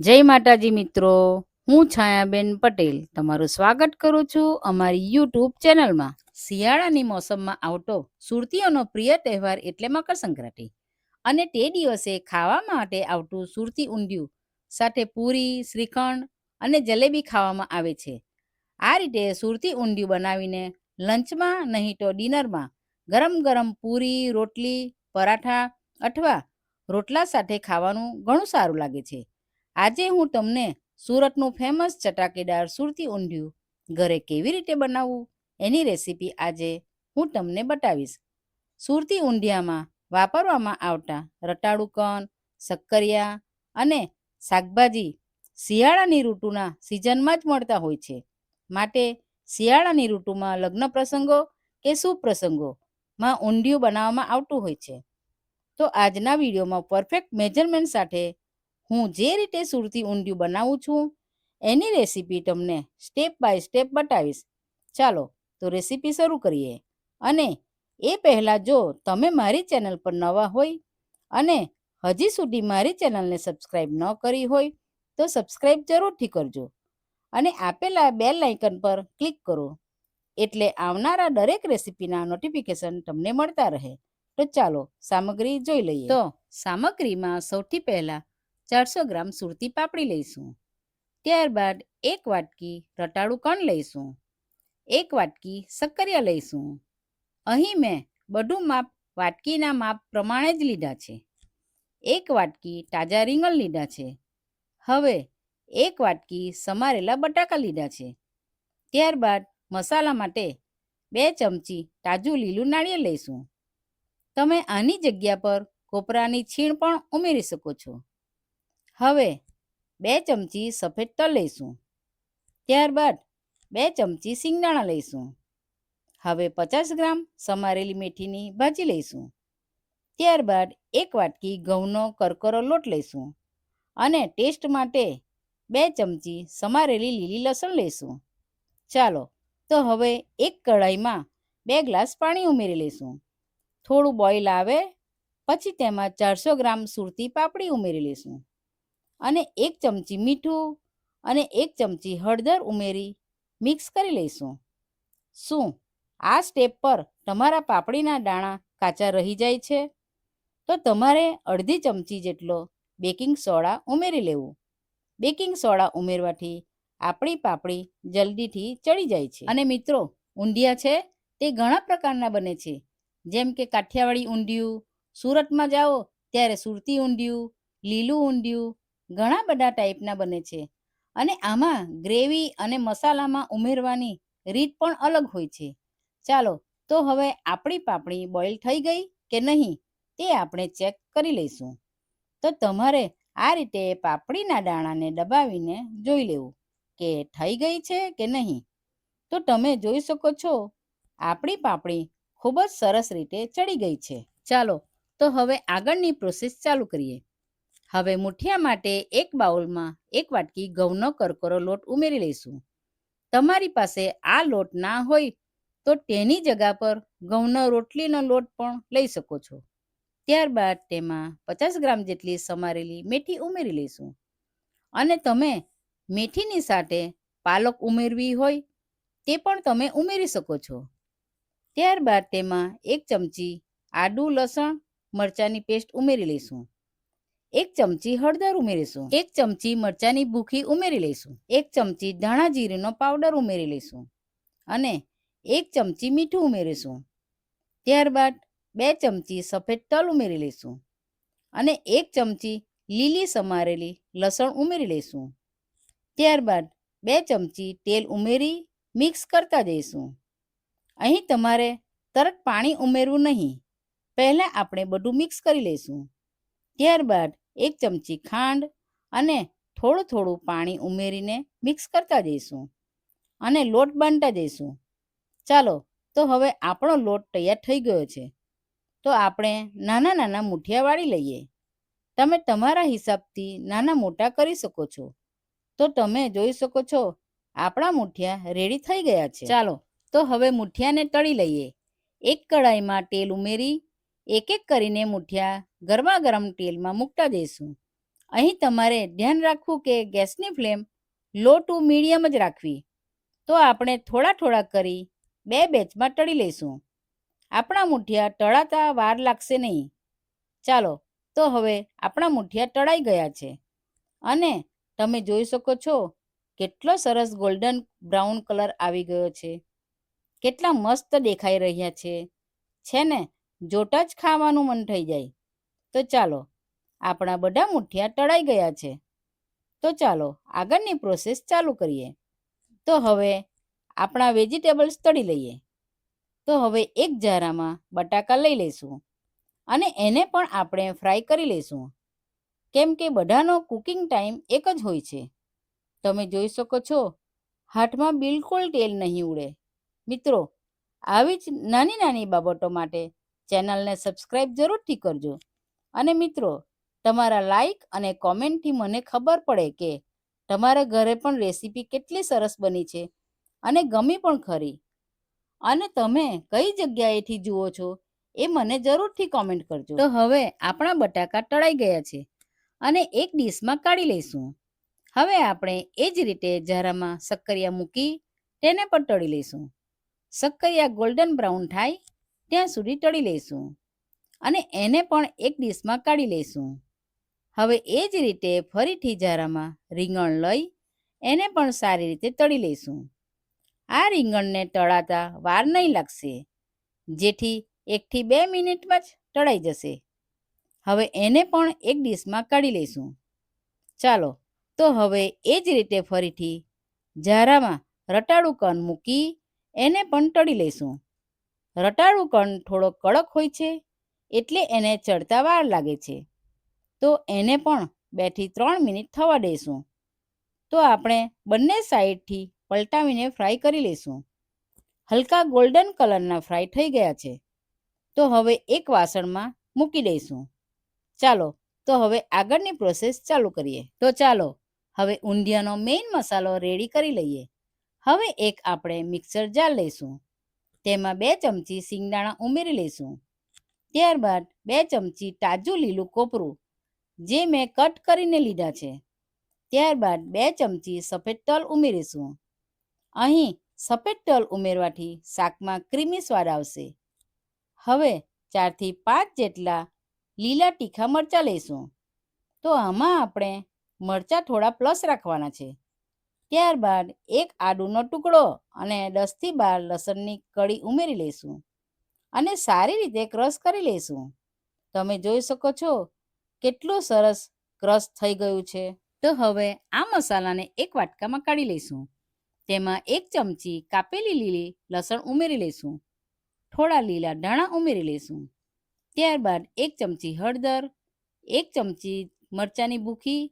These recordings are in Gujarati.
જય માતાજી મિત્રો, હું છાયાબેન પટેલ તમારું સ્વાગત કરું છું અમારી યુટ્યુબ ચેનલમાં. શિયાળાની મોસમમાં આવતો સુરતીઓનો પ્રિય તહેવાર એટલે મકર સંક્રાંતિ. અને તે દિવસે ખાવા માટે આવતું સુરતી ઊંધિયું સાથે પૂરી, શ્રીખંડ અને જલેબી ખાવામાં આવે છે. આ રીતે સુરતી ઊંધિયું બનાવીને લંચમાં નહીં તો ડિનરમાં ગરમ ગરમ પૂરી, રોટલી, પરાઠા અથવા રોટલા સાથે ખાવાનું ઘણું સારું લાગે છે. આજે હું તમને સુરતનું ફેમસ ચટાકેદાર સુરતી ઊંધિયું ઘરે કેવી રીતે બનાવવું એની રેસીપી આજે હું તમને બતાવીશ. સુરતી ઊંધિયામાં વાપરવામાં આવતા રતાળુ કણ શક્કરિયા અને શાકભાજી શિયાળાની ઋતુના સિઝનમાં જ મળતા હોય છે. માટે શિયાળાની ઋતુમાં લગ્ન પ્રસંગો કે શુભ પ્રસંગોમાં ઊંધિયું બનાવવામાં આવતું હોય છે. તો આજના વિડીયોમાં પરફેક્ટ મેજરમેન્ટ સાથે હું જે રીતે સુરતી ઊંધિયું બનાવું છું, એની રેસીપી તમને સ્ટેપ બાય સ્ટેપ બતાવીશ. ચાલો, તો રેસીપી શરૂ કરીએ. અને એ પહેલાં જો તમે મારી ચેનલ પર નવા હોય અને હજી સુધી મારી ચેનલને સબસ્ક્રાઈબ ન કરી હોય, તો સબસ્ક્રાઈબ જરૂરથી કરજો. અને આપેલા બેલ આઇકન પર ક્લિક કરો. એટલે આવનારા દરેક રેસીપીના નોટિફિકેશન તમને મળતા રહે. તો ચાલો, સામગ્રી જોઈ લઈએ. તો સામગ્રીમાં સૌથી પહેલાં ચારસો ગ્રામ સુરતી પાપડી લઈશું. ત્યારબાદ એક વાટકી રટાળું કણ લઈશું. એક વાટકી શક્કરિયા લઈશું. અહીં મેં બધું માપ વાટકીના માપ પ્રમાણે જ લીધા છે. એક વાટકી તાજા રીંગણ લીધા છે. હવે એક વાટકી સમારેલા બટાકા લીધા છે. ત્યારબાદ મસાલા માટે બે ચમચી તાજું લીલું નાળિયેર લઈશું. તમે આની જગ્યા પર કોપરાની છીણ પણ ઉમેરી શકો છો. હવે બે ચમચી સફેદ તલ લઈશું. ત્યારબાદ બે ચમચી સિંગદાણા લઈશું. હવે પચાસ ગ્રામ સમારેલી મેથીની ભાજી લઈશું. ત્યારબાદ એક વાટકી ઘઉંનો કરકરો લોટ લઈશું અને ટેસ્ટ માટે બે ચમચી સમારેલી લીલી લસણ લઈશું. ચાલો, તો હવે એક કઢાઈમાં બે ગ્લાસ પાણી ઉમેરી લઈશું. થોડું બોઇલ આવે, પછી તેમાં ચારસો ગ્રામ સુરતી પાપડી ઉમેરી લઈશું. અને એક ચમચી મીઠું અને એક ચમચી હળદર ઉમેરી મિક્સ કરી લઈશું. શું આ સ્ટેપ પર તમારા પાપડીના દાણા કાચા રહી જાય છે? તો તમારે અડધી ચમચી જેટલો બેકિંગ સોડા ઉમેરી લેવું. બેકિંગ સોડા ઉમેરવાથી આપણી પાપડી જલ્દીથી ચડી જાય છે. અને મિત્રો, ઊંધિયા છે તે ઘણા પ્રકારના બને છે. જેમ કે કાઠિયાવાડી ઊંધિયું, સુરતમાં જાઓ ત્યારે સુરતી ઊંધિયું, લીલું ઊંધિયું ઘણા બધા ટાઈપના બને છે. અને આમાં ગ્રેવી અને મસાલામાં ઉમેરવાની રીત પણ અલગ હોય છે. ચાલો, તો હવે આપણી પાપડી બોઇલ થઈ ગઈ કે નહીં તે આપણે ચેક કરી લઈશું. તો તમારે આ રીતે પાપડીના દાણાને દબાવીને જોઈ લેવું કે થઈ ગઈ છે કે નહીં. તો તમે જોઈ શકો છો, આપણી પાપડી ખૂબ જ સરસ રીતે ચડી ગઈ છે. ચાલો, તો હવે આગળની પ્રોસેસ ચાલુ કરીએ. હવે મુઠિયા માટે એક બાઉલમાં એક વાટકી ઘઉંનો કરકરો લોટ ઉમેરી લઈશું. તમારી પાસે આ લોટ ના હોય તો તેની જગા પર ઘઉંનો રોટલીનો લોટ પણ લઈ શકો છો. ત્યારબાદ તેમાં પચાસ ગ્રામ જેટલી સમારેલી મેથી ઉમેરી લઈશું. અને તમે મેથીની સાથે પાલક ઉમેરવી હોય તે પણ તમે ઉમેરી શકો છો. ત્યારબાદ તેમાં એક ચમચી આદુ લસણ મરચાંની પેસ્ટ ઉમેરી લઈશું. એક ચમચી હળદર ઉમેરીશું. એક ચમચી મરચાંની ભૂખી ઉમેરી લઈશું. એક ચમચી ધાણા જીરીનો પાવડર ઉમેરી લઈશું. અને એક ચમચી મીઠું ઉમેરીશું. ત્યારબાદ બે ચમચી સફેદ તલ ઉમેરી લઈશું. અને એક ચમચી લીલી સમારેલી લસણ ઉમેરી લઈશું. ત્યારબાદ બે ચમચી તેલ ઉમેરી મિક્સ કરતા જઈશું. અહીં તમારે તરત પાણી ઉમેરવું નહીં. પહેલાં આપણે બધું મિક્સ કરી લઈશું. ત્યારબાદ એક ચમચી ખાંડ અને થોડું થોડું પાણી ઉમેરીને મિક્સ કરતા જઈશું અને લોટ બાંધતા જઈશું. ચાલો, તો હવે આપણો લોટ તૈયાર થઈ ગયો છે. તો આપણે નાના નાના મુઠિયા વાળી લઈએ. તમે તમારા હિસાબથી નાના મોટા કરી શકો છો. તો તમે જોઈ શકો છો, આપણા મુઠિયા રેડી થઈ ગયા છે. ચાલો, તો હવે મુઠિયાને તળી લઈએ. એક કડાઈમાં તેલ ઉમેરી એક એક કરીને મુઠિયા ગરમા ગરમ તેલમાં મૂકતા જઈશું. અહીં તમારે ધ્યાન રાખવું કે ગેસની ફ્લેમ લો ટુ મીડિયમ જ રાખવી. તો આપણે થોડા થોડા કરી બે બેચમાં તળી લઈશું. આપણા મુઠિયા તળાતા વાર લાગશે નહીં. ચાલો, તો હવે આપણા મુઠિયા તળાઈ ગયા છે. અને તમે જોઈ શકો છો કેટલો સરસ ગોલ્ડન બ્રાઉન કલર આવી ગયો છે. કેટલા મસ્ત દેખાઈ રહ્યા છે. છે ને? જોતા જ ખાવાનું મન થઈ જાય. તો ચાલો, આપણા બધા મુઠિયા તળાઈ ગયા છે. તો ચાલો, આગળની પ્રોસેસ ચાલુ કરીએ. તો હવે આપણા વેજીટેબલ્સ તળી લઈએ. તો હવે એક જારામાં બટાકા લઈ લઈશું અને એને પણ આપણે ફ્રાય કરી લઈશું. કેમ કે બધાનો કુકિંગ ટાઈમ એક જ હોય છે. તમે જોઈ શકો છો, હાથમાં બિલકુલ તેલ નહીં ઉડે. મિત્રો, આવી જ નાની નાની બાબતો માટે ચેનલને સબસ્ક્રાઈબ જરૂરથી કરજો. અને મિત્રો, તમારા લાઈક અને કોમેન્ટથી મને ખબર પડે કે તમારા ઘરે પણ રેસીપી કેટલી સરસ બની છે અને ગમી પણ ખરી. અને તમે કઈ જગ્યાએથી જુઓ છો એ મને જરૂરથી કોમેન્ટ કરજો. તો હવે આપણા બટાકા તળાઈ ગયા છે અને એક ડીશમાં કાઢી લઈશું. હવે આપણે એ જ રીતે જરામાં શક્કરિયા મૂકી તેને પણ તળી લઈશું. શક્કરિયા ગોલ્ડન બ્રાઉન થાય ત્યાં સુધી તળી લઈશું. અને એને પણ એક ડીશમાં કાઢી લઈશું. હવે એ જ રીતે ફરીથી જારામાં રીંગણ લઈ એને પણ સારી રીતે તળી લઈશું. આ રીંગણને તળાતા વાર નહીં લાગશે. જેથી એકથી બે મિનિટમાં જ તળાઈ જશે. હવે એને પણ એક ડીશમાં કાઢી લઈશું. ચાલો, તો હવે એ જ રીતે ફરીથી જારામાં રટાડું કન મૂકી એને પણ તળી લઈશું. રટાળું કણ થોડો કડક હોય છે એટલે એને ચડતા વાર લાગે છે. તો એને પણ બેથી ત્રણ મિનિટ થવા દઈશું તો આપણે બંને સાઈડથી પલટાવીને ફ્રાય કરી લઈશું હલકા ગોલ્ડન કલરના ફ્રાય થઈ ગયા છે. તો હવે એક વાસણમાં મૂકી દઈશું. ચાલો, તો હવે આગળની પ્રોસેસ ચાલુ કરીએ. તો ચાલો, હવે ઊંધિયાનો મેઇન મસાલો રેડી કરી લઈએ. હવે એક આપણે મિક્સર જાર લઈશું. તેમાં બે ચમચી સિંગદાણા ઉમેરી લઈશું. ત્યારબાદ બે ચમચી તાજું લીલું કોપરું, જે મેં કટ કરીને લીધા છે. ત્યારબાદ બે ચમચી સફેદ તલ ઉમેરીશું. અહીં સફેદ તલ ઉમેરવાથી શાકમાં ક્રીમી સ્વાદ આવશે. હવે ચારથી પાંચ જેટલા લીલા તીખા મરચાં લઈશું. તો આમાં આપણે મરચાં થોડા પ્લસ રાખવાના છે. ત્યારબાદ એક આડુનો ટુકડો અને દસથી બાર લસણની કળી ઉમેરી લઈશું અને સારી રીતે ક્રશ કરી લઈશું. તમે જોઈ શકો છો કેટલું સરસ ક્રશ થઈ ગયું છે. તો હવે આ મસાલાને એક વાટકામાં કાઢી લઈશું. તેમાં એક ચમચી કાપેલી લીલી લસણ ઉમેરી લઈશું. થોડા લીલા ધાણા ઉમેરી લઈશું. ત્યારબાદ એક ચમચી હળદર, એક ચમચી મરચાંની ભૂખી,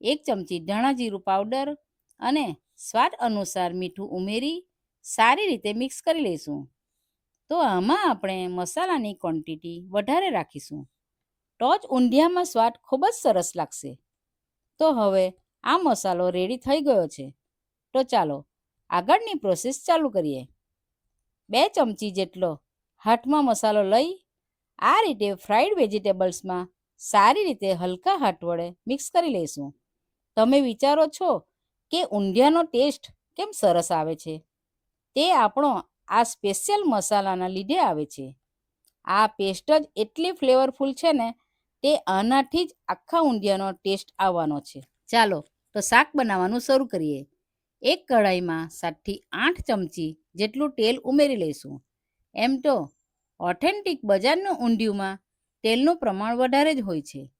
એક ચમચી ધાણા જીરું પાવડર અને સ્વાદ અનુસાર મીઠું ઉમેરી સારી રીતે મિક્સ કરી લઈશું. તો આમાં આપણે મસાલાની ક્વોન્ટિટી વધારે રાખીશું. જ ઊંધિયામાં સ્વાદ ખૂબ જ સરસ લાગશે. તો હવે આ મસાલો રેડી થઈ ગયો છે. તો ચાલો આગળની પ્રોસેસ ચાલુ કરીએ. બે ચમચી જેટલો હાથમાં મસાલો લઈ આ રીતે ફ્રાઈડ વેજીટેબલ્સમાં સારી રીતે હલકા હાથ વડે મિક્સ કરી લઈશું. તમે વિચારો છો કે ઊંધિયાનો ટેસ્ટ કેમ સરસ આવે છે? તે આપણો આ સ્પેશિયલ મસાલાના લીધે આવે છે. આ પેસ્ટ જ એટલી ફ્લેવરફુલ છે ને, તે આનાથી જ આખા ઊંધિયાનો ટેસ્ટ આવવાનો છે. ચાલો, તો શાક બનાવવાનું શરૂ કરીએ. એક કઢાઈમાં સાતથી આઠ ચમચી જેટલું તેલ ઉમેરી લઈશું. એમ તો ઓથેન્ટિક બજારનું ઊંધિયુંમાં તેલનું પ્રમાણ વધારે જ હોય છે.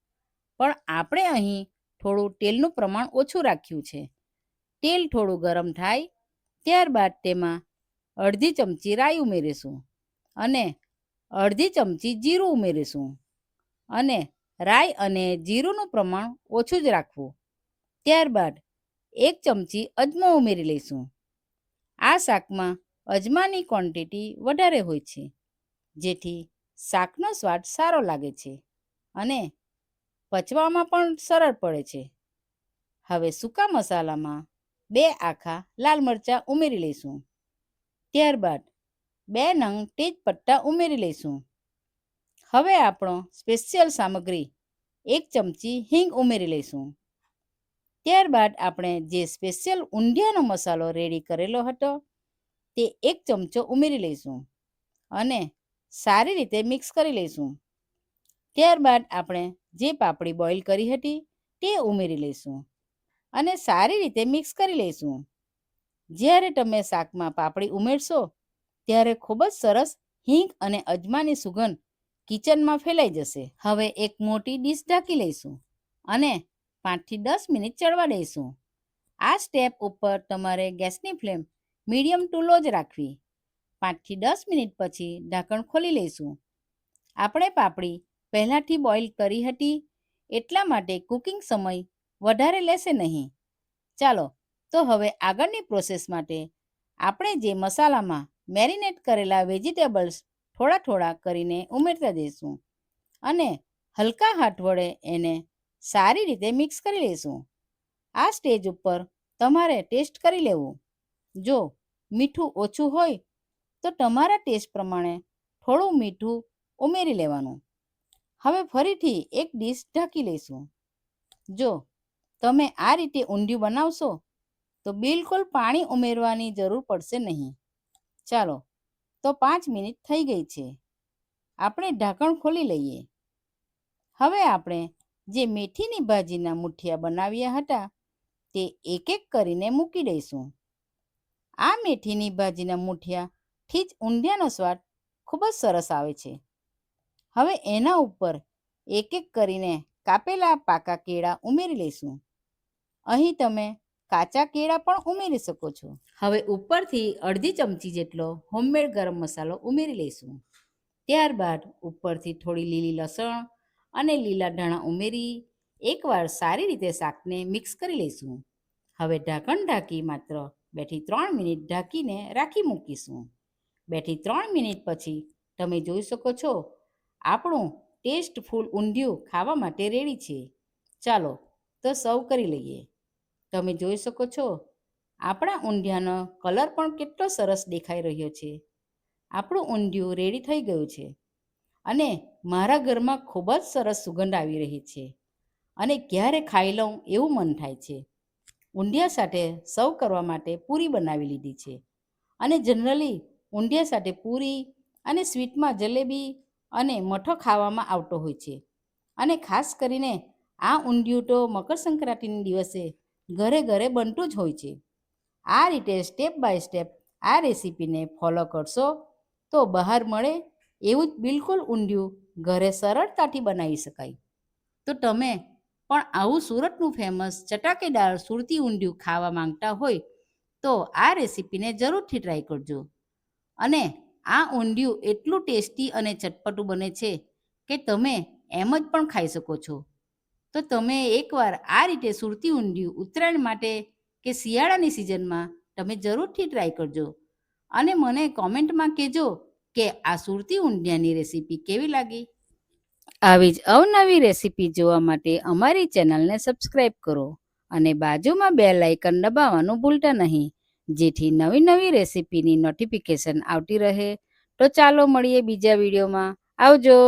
પણ આપણે અહીં થોડું તેલનું પ્રમાણ ઓછું રાખ્યું છે. તેલ થોડું ગરમ થાય, ત્યારબાદ તેમાં અડધી ચમચી રાઈ ઉમેરીશું અને અડધી ચમચી જીરું ઉમેરીશું અને રાઈ અને જીરુંનું પ્રમાણ ઓછું જ રાખવું. ત્યારબાદ એક ચમચી અજમો ઉમેરી લઈશું. આ શાકમાં અજમાની ક્વોન્ટિટી વધારે હોય છે, જેથી શાકનો સ્વાદ સારો લાગે છે અને પચવામાં પણ સરળ પડે છે. હવે સૂકા મસાલામાં બે આખા લાલ મરચાં ઉમેરી લઈશું. ત્યારબાદ બે નંગ તેજપત્તા ઉમેરી લઈશું. હવે આપણો સ્પેશિયલ સામગ્રી એક ચમચી હિંગ ઉમેરી લઈશું. ત્યારબાદ આપણે જે સ્પેશિયલ ઊંધિયાનો મસાલો રેડી કરેલો હતો, તે એક ચમચો ઉમેરી લઈશું અને સારી રીતે મિક્સ કરી લઈશું. ત્યારબાદ આપણે જે પાપડી બોઇલ કરી હતી, તે ઉમેરી લઈશું. અને સારી રીતે મિક્સ કરી લઈશું. જ્યારે તમે શાકમાં પાપડી ઉમેરશો, ત્યારે ખૂબ જ સરસ હિંગ અને અજમાની સુગંધ કિચનમાં ફેલાઈ જશે. હવે એક મોટી ડીશ ઢાંકી લઈશું અને પાંચથી દસ મિનિટ ચડવા દઈશું. આ સ્ટેપ ઉપર તમારે ગેસની ફ્લેમ મીડિયમ ટુ લો જ રાખવી. પાંચથી દસ મિનિટ પછી ઢાંકણ ખોલી લઈશું. આપણે પાપડી પહેલાંથી બોઇલ કરી હતી, એટલા માટે કુકિંગ સમય વધારે લેશે નહીં. ચાલો, તો હવે આગળની પ્રોસેસ માટે આપણે જે મસાલામાં મેરિનેટ કરેલા વેજીટેબલ્સ થોડા થોડા કરીને ઉમેરતા દઈશું અને હલકા હાથ વડે એને સારી રીતે મિક્સ કરી લઈશું. આ સ્ટેજ ઉપર તમારે ટેસ્ટ કરી લેવું. જો મીઠું ઓછું હોય તો તમારા ટેસ્ટ પ્રમાણે થોડું મીઠું ઉમેરી લેવાનું. હવે ફરીથી એક ડીશ ઢાંકી લઈશું. જો તમે આ રીતે ઊંધિયું બનાવશો, તો બિલકુલ પાણી ઉમેરવાની જરૂર પડશે નહીં. ચાલો, તો પાંચ મિનિટ થઈ ગઈ છે. આપણે ઢાંકણ ખોલી લઈએ. હવે આપણે જે મેથીની ભાજીના મુઠિયા બનાવ્યા હતા, તે એક એક કરીને મૂકી દઈશું. આ મેથીની ભાજીના મુઠિયાથી જ ઊંધિયાનો સ્વાદ ખૂબ જ સરસ આવે છે. હવે એના ઉપર એક એક કરીને કાપેલા પાકા કેળા ઉમેરી લઈશું. અહીં તમે કાચા કેળા પણ ઉમેરી શકો છો. હવે ઉપરથી અડધી ચમચી જેટલો હોમમેડ ગરમ મસાલો ઉમેરી લઈશું. ત્યારબાદ ઉપરથી થોડી લીલી લસણ અને લીલા ધાણા ઉમેરી એકવાર સારી રીતે શાકને મિક્સ કરી લઈશું. હવે ઢાંકણ ઢાંકી માત્ર બેથી ત્રણ મિનિટ ઢાંકીને રાખી મૂકીશું. બેથી ત્રણ મિનિટ પછી તમે જોઈ શકો છો, આપણું ટેસ્ટફૂલ ઊંધિયું ખાવા માટે રેડી છે. ચાલો તો સર્વ કરી લઈએ. તમે જોઈ શકો છો, આપણા ઊંધિયાનો કલર પણ કેટલો સરસ દેખાઈ રહ્યો છે. આપણું ઊંધિયું રેડી થઈ ગયું છે અને મારા ઘરમાં ખૂબ જ સરસ સુગંધ આવી રહી છે અને ક્યારે ખાઈ લઉં એવું મન થાય છે. ઊંધિયા સાથે સર્વ કરવા માટે પૂરી બનાવી લીધી છે અને જનરલી ઊંધિયા સાથે પૂરી અને સ્વીટમાં જલેબી અને મઠો ખાવામાં આવતો હોય છે અને ખાસ કરીને આ ઊંધિયું તો મકર સંક્રાંતિના દિવસે ઘરે ઘરે બનતું જ હોય છે. આ રીતે સ્ટેપ બાય સ્ટેપ આ રેસીપીને ફોલો કરશો તો બહાર મળે એવું જ બિલકુલ ઊંધિયું ઘરે સરળતાથી બનાવી શકાય. તો તમે પણ આવું સુરતનું ફેમસ ચટાકેદાર સુરતી ઊંધિયું ખાવા માંગતા હોય તો આ રેસીપીને જરૂરથી ટ્રાય કરજો. અને આ ઊંધિયું એટલું ટેસ્ટી અને ચટપટું બને છે કે તમે એમ જ પણ ખાઈ શકો છો. તો તમે એકવાર આ રીતે સુરતી ઊંધિયું ઉત્તરાયણ માટે કે શિયાળાની સિઝનમાં તમે જરૂરથી ટ્રાય કરજો. અને મને કોમેન્ટમાં કહેજો કે આ સુરતી ઊંધિયાની રેસીપી કેવી લાગી? આવી જ અવનવી રેસીપી જોવા માટે અમારી ચેનલને સબસ્ક્રાઇબ કરો અને બાજુમાં બે લાઇકન દબાવવાનું ભૂલતા નહીં, જેથી નવી નવી રેસીપીની નોટિફિકેશન આવતી રહે. તો ચાલો મળીએ બીજા વિડીયોમાં. આવજો!